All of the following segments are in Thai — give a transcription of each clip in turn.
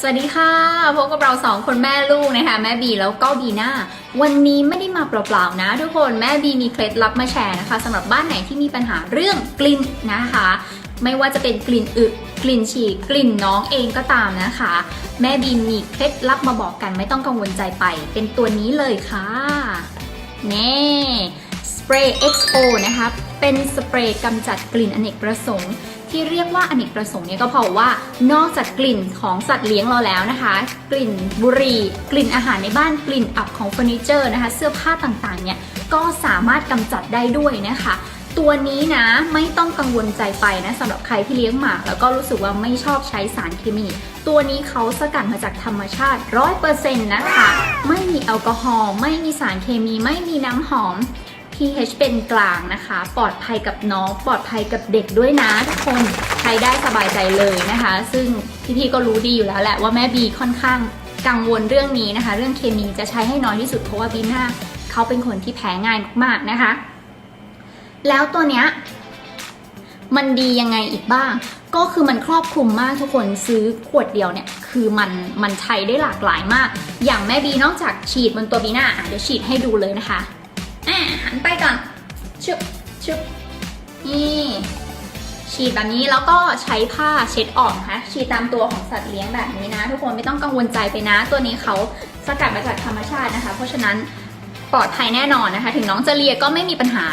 สวัสดีค่ะพบกับเราสองคนแม่ลูกนะคะ แม่บีแล้วก็บีน่าวันนี้ไม่ได้มาเปล่าๆนะ ทุกคนแม่บีมีเคล็ดลับมาแชร์นะคะสำหรับบ้านไหนที่มีปัญหาเรื่องกลิ่นนะคะ ไม่ว่าจะเป็นกลิ่นอึกลิ่นฉี่กลิ่นน้องเองก็ตามนะคะ แม่บีมีเคล็ดลับมาบอกกันไม่ต้องกังวลใจไป เป็นตัวนี้เลยค่ะเน่สเปรย์ XO นะคะเป็นสเปรย์กำจัดกลิ่นอเนกประสงค์ ที่เรียกว่าอเนกประสงค์เนี่ยก็เพราะว่านอกจากกลิ่นของสัตว์เลี้ยงเราแล้วนะคะ กลิ่นบุหรี่กลิ่นอาหารในบ้านกลิ่นอับของเฟอร์นิเจอร์นะคะ เสื้อผ้าต่างๆเนี่ยก็สามารถกำจัดได้ด้วยนะคะตัวนี้นะไม่ต้องกังวลใจไปนะสำหรับใครที่เลี้ยงหมา แล้วก็รู้สึกว่าไม่ชอบใช้สารเคมี ตัวนี้เขาสกัดมาจากธรรมชาติ 100%นะคะ ไม่มีแอลกอฮอล์ไม่มีสารเคมี ไม่มีน้ำหอม pH เป็นกลางนะคะ ปลอดภัยกับน้อง ปลอดภัยกับเด็กด้วยนะทุกคนใช้ได้สบายใจเลยนะคะ ซึ่งพี่ๆก็รู้ดีอยู่แล้วแหละว่าแม่บีค่อนข้างกังวลเรื่องนี้นะคะ เรื่องเคมีจะใช้ให้น้อยที่สุดเพราะว่าบีน่าเขาเป็นคนที่แพ้ง่ายมากๆนะคะ แล้วตัวเนี้ยมันดียังไงอีกบ้าง ก็คือมันครอบคลุมมากทุกคนซื้อขวดเดียวเนี่ย คือมันมันใช้ได้หลากหลายมาก อย่างแม่บีนอกจากฉีดบนตัวบีน่าอะเดี๋ยวฉีดให้ดูเลยนะคะ ไปก่อนชึบชึบนี่ฉีดแบบนี้แล้วก็ใช้ผ้าเช็ดออกนะคะฉีดตามตัวของสัตว์เลี้ยงแบบนี้นะ ทุกคนไม่ต้องกังวลใจไปนะ ตัวนี้เขาสกัดมาจากธรรมชาตินะคะ เพราะฉะนั้นปลอดภัยแน่นอนนะคะ ถึงน้องจะเลียก็ไม่มีปัญหา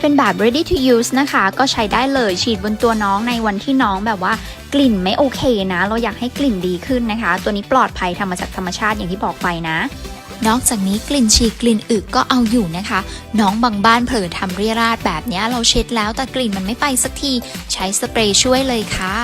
เป็นแบบ ready to use นะคะ ก็ใช้ได้เลยฉีดบนตัวน้องในวันที่น้องแบบว่ากลิ่นไม่โอเคนะ เราอยากให้กลิ่นดีขึ้นนะคะ ตัวนี้ปลอดภัยทำมาจากธรรมชาติอย่างที่บอกไปนะ นอกจากนี้กลิ่นฉีดกลิ่นอึก็เอาอยู่นะคะ น้องบางบ้านเผลอทำเรียราดแบบนี้เราเช็ดแล้วแต่กลิ่นมันไม่ไปสักที ใช้สเปรย์ช่วยเลยค่ะ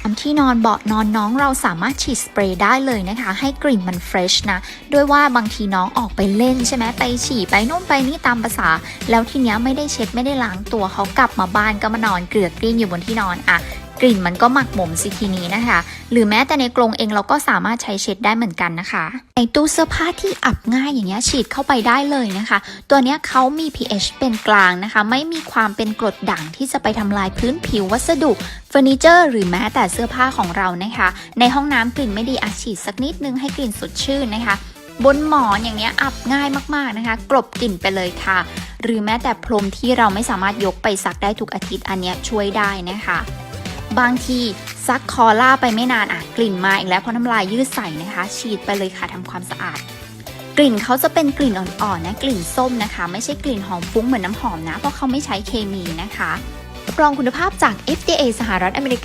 ตามที่นอนเบาะนอนน้องเราสามารถฉีดสเปรย์ได้เลยนะคะ ให้กลิ่นมันเฟรชนะ ด้วยว่าบางทีน้องออกไปเล่นใช่ไหมไปฉี่ไปนู่นไปนี่ตามภาษา แล้วทีเนี้ยไม่ได้เช็ดไม่ได้ล้างตัวเขากลับมาบ้านก็มานอนเกลือกกลิ้งอยู่บนที่นอนอะ กลิ่นมันก็หมักหมมสิทีนี้นะคะ หรือแม้แต่ในกรงเองเราก็สามารถใช้เช็ดได้เหมือนกันนะคะในตู้เสื้อผ้าที่อับง่ายอย่างเงี้ยฉีดเข้าไปได้เลยนะคะ ตัวเนี้ยเขามี pH เป็นกลางนะคะ ไม่มีความเป็นกรดด่างที่จะไปทำลายพื้นผิววัสดุเฟอร์นิเจอร์หรือแม้แต่เสื้อผ้าของเรานะคะ ในห้องน้ำกลิ่นไม่ดีอาฉีดสักนิดนึงให้กลิ่นสดชื่นนะคะบนหมอนอย่างเนี้ยอับง่ายมากๆนะคะ กลบกลิ่นไปเลยค่ะ หรือแม้แต่พรมที่เราไม่สามารถยกไปซักได้ทุกอาทิตย์อันเนี้ยช่วยได้นะคะ บางทีซักคอล่าไปไม่นานอะกลิ่นมาอีกแล้วเพราะน้ำลายยืดใส่นะคะ ฉีดไปเลยค่ะทำความสะอาด กลิ่นเขาจะเป็นกลิ่นอ่อนๆนะกลิ่นส้มนะคะ ไม่ใช่กลิ่นหอมฟุ้งเหมือนน้ำหอมนะ เพราะเขาไม่ใช้เคมีนะคะรับรองคุณภาพจาก FDA สหรัฐอเมริกา